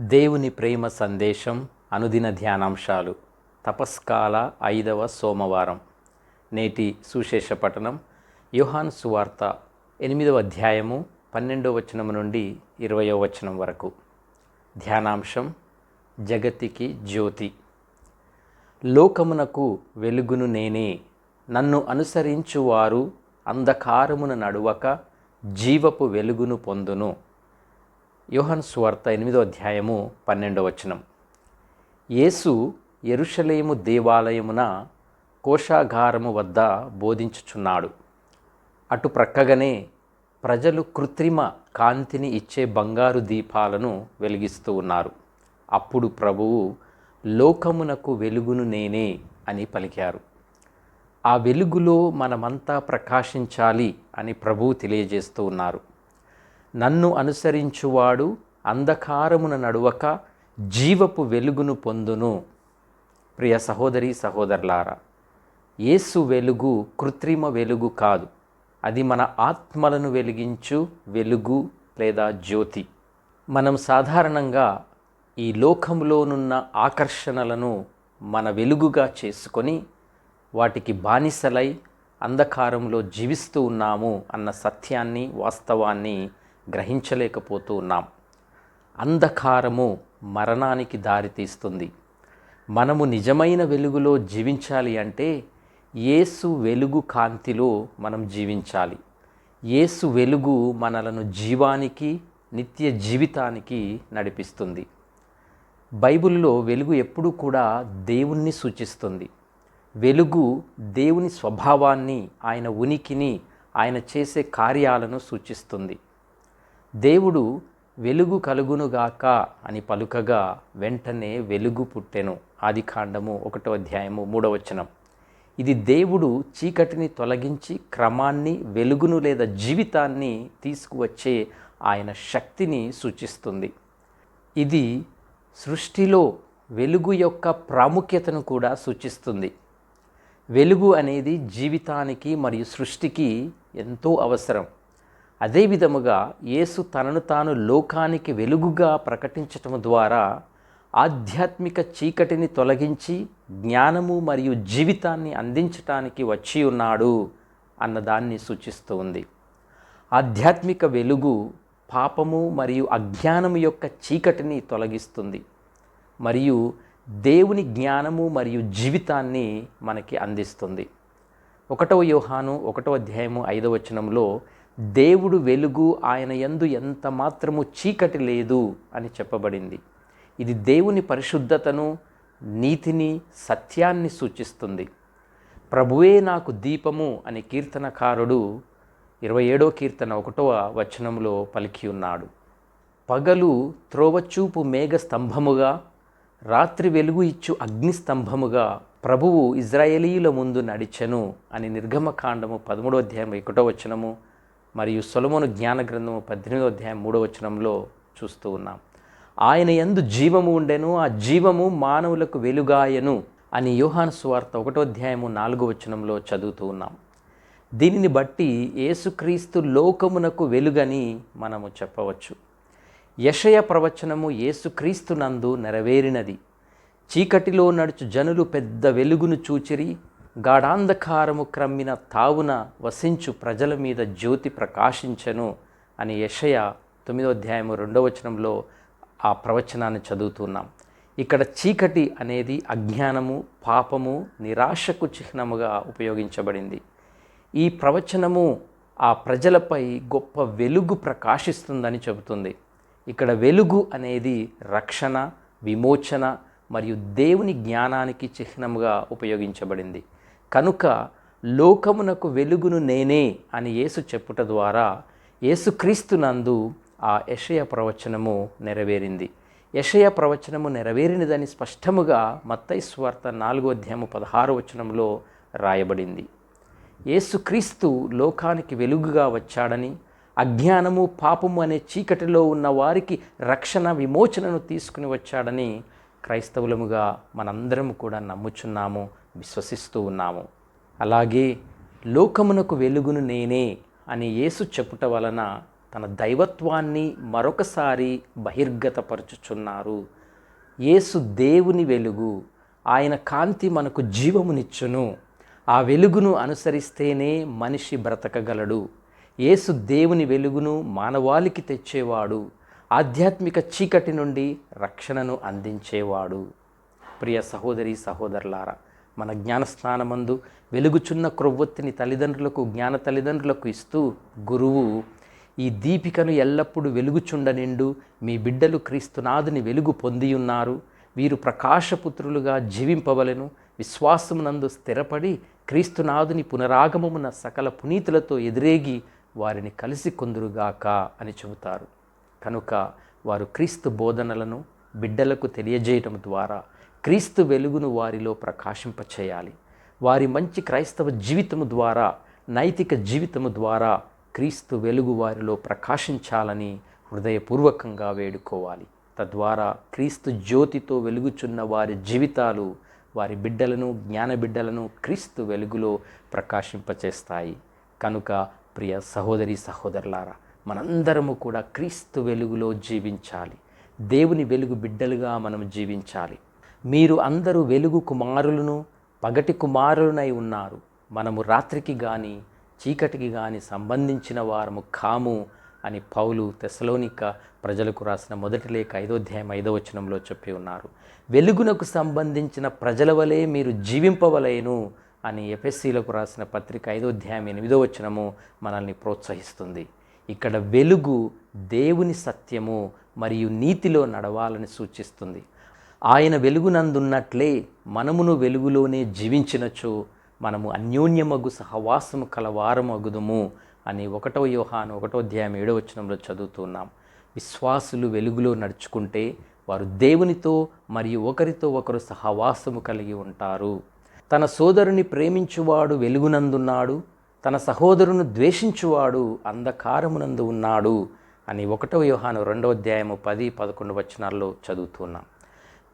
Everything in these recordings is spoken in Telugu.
దేవుని ప్రేమ సందేశం అనుదిన ధ్యానాంశాలు. తపస్కాల ఐదవ సోమవారం. నేటి సుశేష పఠనం యుహాన్ సువార్త ఎనిమిదవ అధ్యాయము పన్నెండవ వచనం నుండి ఇరవయో వచనం వరకు. ధ్యానాంశం జగతికి జ్యోతి. లోకమునకు వెలుగును నేనే నన్ను అనుసరించువారు అంధకారమున నడువక జీవపు వెలుగును పొందును. యోహన్ సువార్త ఎనిమిదో అధ్యాయము పన్నెండో వచనం. యేసు ఎరుషలేము దేవాలయమున కోశాగారము వద్ద బోధించుచున్నాడు. అటు ప్రక్కగానే ప్రజలు కృత్రిమ కాంతిని ఇచ్చే బంగారు దీపాలను వెలిగిస్తూ ఉన్నారు. అప్పుడు ప్రభువు లోకమునకు వెలుగును నేనే అని పలికారు. ఆ వెలుగులో మనమంతా ప్రకాశించాలి అని ప్రభువు తెలియజేస్తూ ఉన్నారు. నన్ను అనుసరించువాడు అంధకారమున నడువక జీవపు వెలుగును పొందును. ప్రియ సహోదరి సహోదరులారా యేసు వెలుగు కృత్రిమ వెలుగు కాదు. అది మన ఆత్మలను వెలిగించు వెలుగు లేదా జ్యోతి. మనం సాధారణంగా ఈ లోకంలోనున్న ఆకర్షణలను మన వెలుగుగా చేసుకొని వాటికి బానిసలై అంధకారంలో జీవిస్తూ ఉన్నాము అన్న సత్యాన్ని వాస్తవాన్ని గ్రహించలేకపోతూ ఉన్నాం. అంధకారము మరణానికి దారితీస్తుంది. మనము నిజమైన వెలుగులో జీవించాలి అంటే యేసు వెలుగు కాంతిలో మనం జీవించాలి. యేసు వెలుగు మనలను జీవానికి నిత్య జీవితానికి నడిపిస్తుంది. బైబిల్లో వెలుగు ఎప్పుడూ కూడా దేవుణ్ణి సూచిస్తుంది. వెలుగు దేవుని స్వభావాన్ని ఆయన ఉనికిని ఆయన చేసే కార్యాలను సూచిస్తుంది. దేవుడు వెలుగు కలుగునుగాక అని పలుకగా వెంటనే వెలుగు పుట్టెను. ఆది కాండము ఒకటో అధ్యాయము మూడవచనం ఇది దేవుడు చీకటిని తొలగించి క్రమాన్ని వెలుగును లేదా జీవితాన్ని తీసుకువచ్చే ఆయన శక్తిని సూచిస్తుంది. ఇది సృష్టిలో వెలుగు యొక్క ప్రాముఖ్యతను కూడా సూచిస్తుంది. వెలుగు అనేది జీవితానికి మరియు సృష్టికి ఎంతో అవసరం. అదేవిధముగా యేసు తనను తాను లోకానికి వెలుగుగా ప్రకటించటం ద్వారా ఆధ్యాత్మిక చీకటిని తొలగించి జ్ఞానము మరియు జీవితాన్ని అందించటానికి వచ్చి ఉన్నాడు అన్నదాన్ని సూచిస్తూ ఉంది. ఆధ్యాత్మిక వెలుగు పాపము మరియు అజ్ఞానము యొక్క చీకటిని తొలగిస్తుంది. మరియు దేవుని జ్ఞానము మరియు జీవితాన్ని మనకి అందిస్తుంది. ఒకటవ యోహాను ఒకటవ అధ్యాయము ఐదవ వచనంలో దేవుడు వెలుగు ఆయన యందు ఎంత మాత్రము చీకటి లేదు అని చెప్పబడింది. ఇది దేవుని పరిశుద్ధతను నీతిని సత్యాన్ని సూచిస్తుంది. ప్రభువే నాకు దీపము అని కీర్తనకారుడు ఇరవై ఏడో కీర్తన ఒకటవ వచనంలో పలికి ఉన్నాడు. పగలు త్రోవచూపు మేఘ స్తంభముగా రాత్రి వెలుగు ఇచ్చు అగ్ని స్తంభముగా ప్రభువు ఇజ్రాయేలీల ముందు నడిచెను అని నిర్గమకాండము పదమూడో అధ్యాయం ఒకటో వచనము మరియు సొలమును జ్ఞాన గ్రంథము పద్దెనిమిదో అధ్యాయం మూడో వచనంలో చూస్తూ ఉన్నాం. ఆయన ఎందు జీవము ఉండెను ఆ జీవము మానవులకు వెలుగాయను అని యోహాను సువార్త ఒకటో అధ్యాయము నాలుగో వచనంలో చదువుతూ ఉన్నాం. దీనిని బట్టి యేసుక్రీస్తు లోకమునకు వెలుగని మనము చెప్పవచ్చు. యషయ ప్రవచనము యేసుక్రీస్తు నందు నెరవేరినది. చీకటిలో నడుచు జనులు పెద్ద వెలుగును చూచిరి గాఢాంధకారము క్రమ్మిన తావున వసించు ప్రజల మీద జ్యోతి ప్రకాశించను అని యషయ తొమ్మిదో అధ్యాయము రెండవ వచనంలో ఆ ప్రవచనాన్ని చదువుతున్నాం ఇక్కడ చీకటి అనేది అజ్ఞానము పాపము నిరాశకు చిహ్నముగా ఉపయోగించబడింది. ఈ ప్రవచనము ఆ ప్రజలపై గొప్ప వెలుగు ప్రకాశిస్తుందని చెబుతుంది. ఇక్కడ వెలుగు అనేది రక్షణ విమోచన మరియు దేవుని జ్ఞానానికి చిహ్నముగా ఉపయోగించబడింది. కనుక లోకమునకు వెలుగును నేనే అని యేసు చెప్పుట ద్వారా యేసుక్రీస్తునందు ఆ యషయ ప్రవచనము నెరవేరింది. యషయ ప్రవచనము నెరవేరినదని స్పష్టముగా మత్తైస్వార్త నాలుగో అధ్యాయము పదహారు వచనంలో రాయబడింది. యేసుక్రీస్తు లోకానికి వెలుగుగా వచ్చాడని అజ్ఞానము పాపము అనే చీకటిలో ఉన్న వారికి రక్షణ విమోచనను తీసుకుని వచ్చాడని క్రైస్తవులముగా మనందరం కూడా నమ్ముచున్నాము. విశ్వసిస్తూ ఉన్నాము. అలాగే లోకమునకు వెలుగును నేనే అని యేసు చెప్పుట వలన తన దైవత్వాన్ని మరొకసారి బహిర్గతపరచుచున్నారు. యేసు దేవుని వెలుగు ఆయన కాంతి మనకు జీవమునిచ్చును. ఆ వెలుగును అనుసరిస్తేనే మనిషి బ్రతకగలడు. యేసు దేవుని వెలుగును మానవాళికి తెచ్చేవాడు. ఆధ్యాత్మిక చీకటి నుండి రక్షణను అందించేవాడు. ప్రియ సహోదరి సహోదరులారా మన జ్ఞానస్నానమందు వెలుగుచున్న క్రొవ్వొత్తిని తల్లిదండ్రులకు జ్ఞాన తల్లిదండ్రులకు ఇస్తూ గురువు ఈ దీపికను ఎల్లప్పుడూ వెలుగుచుండ నిండు మీ బిడ్డలు క్రీస్తునాథుని వెలుగు పొందియున్నారు. వీరు ప్రకాశపుత్రులుగా జీవింపవలెను. విశ్వాసమునందు స్థిరపడి క్రీస్తునాథుని పునరాగమమున సకల పునీతులతో ఎదిరేగి వారిని కలిసి కొందురుగాక అని చెబుతారు. కనుక వారు క్రీస్తు బోధనలను బిడ్డలకు తెలియజేయటం ద్వారా క్రీస్తు వెలుగును వారిలో ప్రకాశింపచేయాలి. వారి మంచి క్రైస్తవ జీవితము ద్వారా నైతిక జీవితము ద్వారా క్రీస్తు వెలుగు వారిలో ప్రకాశించాలని హృదయపూర్వకంగా వేడుకోవాలి. తద్వారా క్రీస్తు జ్యోతితో వెలుగుచున్న వారి జీవితాలు వారి బిడ్డలను జ్ఞానబిడ్డలను క్రీస్తు వెలుగులో ప్రకాశింపచేస్తాయి. కనుక ప్రియ సహోదరి సహోదరులారా మనందరము కూడా క్రీస్తు వెలుగులో జీవించాలి. దేవుని వెలుగు బిడ్డలుగా మనం జీవించాలి. మీరు అందరూ వెలుగు కుమారులను పగటి కుమారులనై ఉన్నారు. మనము రాత్రికి కానీ చీకటికి కానీ సంబంధించిన వారము కాము అని పౌలు తెసలోనిక ప్రజలకు రాసిన మొదటి లేఖ ఐదోధ్యాయం ఐదో వచనంలో చెప్పి ఉన్నారు. వెలుగునకు సంబంధించిన ప్రజల వలె మీరు జీవింపవలేను అని ఎఫ్ఎస్సీలకు రాసిన పత్రిక ఐదో అధ్యాయం ఎనిమిదో వచనము మనల్ని ప్రోత్సహిస్తుంది. ఇక్కడ వెలుగు దేవుని సత్యము మరియు నీతిలో నడవాలని సూచిస్తుంది. ఆయన వెలుగునందున్నట్లే మనమును వెలుగులోనే జీవించినచో మనము అన్యోన్యమగు సహవాసము కలవారమగుదుము అని ఒకటో యోహాను ఒకటో అధ్యాయం ఏడో వచనంలో చదువుతున్నాం. విశ్వాసులు వెలుగులో నడుచుకుంటే వారు దేవునితో మరియు ఒకరితో ఒకరు సహవాసము కలిగి ఉంటారు. తన సోదరుని ప్రేమించువాడు వెలుగునందున్నాడు తన సహోదరును ద్వేషించువాడు అంధకారమునందు ఉన్నాడు అని ఒకటో వ్యూహాను రెండో అధ్యాయము పది పదకొండు వచనాల్లో చదువుతున్నాం.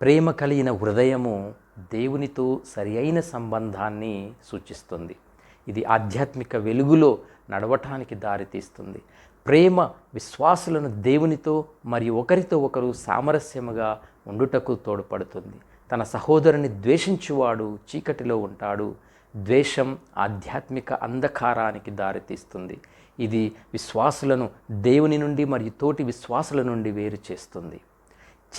ప్రేమ కలిగిన హృదయము దేవునితో సరి అయిన సంబంధాన్ని సూచిస్తుంది. ఇది ఆధ్యాత్మిక వెలుగులో నడవటానికి దారితీస్తుంది. ప్రేమ విశ్వాసులను దేవునితో మరియు ఒకరితో ఒకరు సామరస్యముగా ఉండుటకు తోడ్పడుతుంది. తన సహోదరుని ద్వేషించువాడు చీకటిలో ఉంటాడు. ద్వేషం ఆధ్యాత్మిక అంధకారానికి దారితీస్తుంది. ఇది విశ్వాసులను దేవుని నుండి మరియు తోటి విశ్వాసుల నుండి వేరు చేస్తుంది.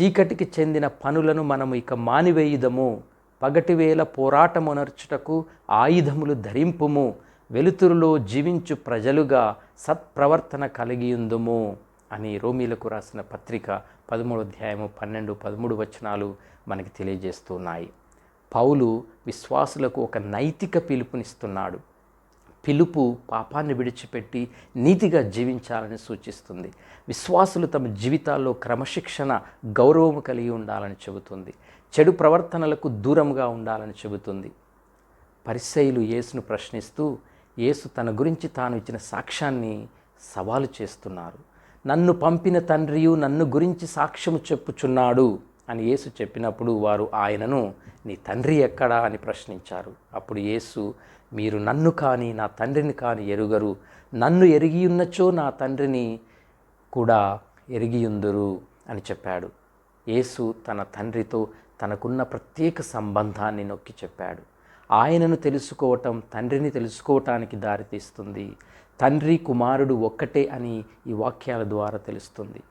చీకటికి చెందిన పనులను మనము ఇక మానివేయుదము. పగటివేళ పోరాటమునర్చుటకు ఆయుధములు ధరింపుము. వెలుతురులో జీవించు ప్రజలుగా సత్ప్రవర్తన కలిగియుందుము అని రోమీలకు రాసిన పత్రిక పదమూడు అధ్యాయము పన్నెండు పదమూడు వచనాలు మనకి తెలియజేస్తున్నాయి. పౌలు విశ్వాసులకు ఒక నైతిక పిలుపునిస్తున్నాడు. పిలుపు పాపాన్ని విడిచిపెట్టి నీతిగా జీవించాలని సూచిస్తుంది. విశ్వాసులు తమ జీవితాల్లో క్రమశిక్షణ గౌరవము కలిగి ఉండాలని చెబుతుంది. చెడు ప్రవర్తనలకు దూరంగా ఉండాలని చెబుతుంది. పరిసయులు యేసును ప్రశ్నిస్తూ యేసు తన గురించి తాను ఇచ్చిన సాక్ష్యాన్ని సవాలు చేస్తున్నారు. నన్ను పంపిన తండ్రియు నన్ను గురించి సాక్ష్యము చెప్పుచున్నాడు అని యేసు చెప్పినప్పుడు వారు ఆయనను నీ తండ్రి ఎక్కడా? అని ప్రశ్నించారు. అప్పుడు యేసు మీరు నన్ను కానీ నా తండ్రిని కానీ ఎరుగరు. నన్ను ఎరిగియున్నచో నా తండ్రిని కూడా ఎరిగియుందురు అని చెప్పాడు. యేసు తన తండ్రితో తనకున్న ప్రత్యేక సంబంధాన్ని నొక్కి చెప్పాడు. ఆయనను తెలుసుకోవటం తండ్రిని తెలుసుకోవటానికి దారితీస్తుంది. తండ్రి కుమారుడు ఒక్కటే అని ఈ వాక్యాల ద్వారా తెలుస్తుంది.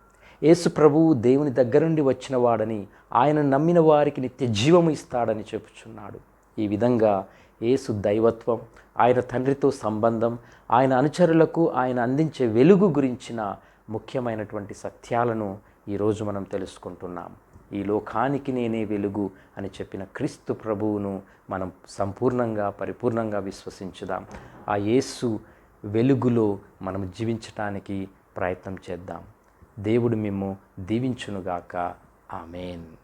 యేసు ప్రభువు దేవుని దగ్గర నుండి వచ్చినవాడని ఆయన నమ్మిన వారికి నిత్య జీవము ఇస్తాడని చెప్పుచున్నాడు. ఈ విధంగా ఏసు దైవత్వం ఆయన తండ్రితో సంబంధం ఆయన అనుచరులకు ఆయన అందించే వెలుగు గురించిన ముఖ్యమైనటువంటి సత్యాలను ఈరోజు మనం తెలుసుకుంటున్నాం. ఈ లోకానికి నేనే వెలుగు అని చెప్పిన క్రీస్తు ప్రభువును మనం సంపూర్ణంగా పరిపూర్ణంగా విశ్వసించుదాం. ఆ యేసు వెలుగులో మనం జీవించటానికి ప్రయత్నం చేద్దాం. దేవుడు మిమ్ము దీవించునుగాక. ఆమెన్.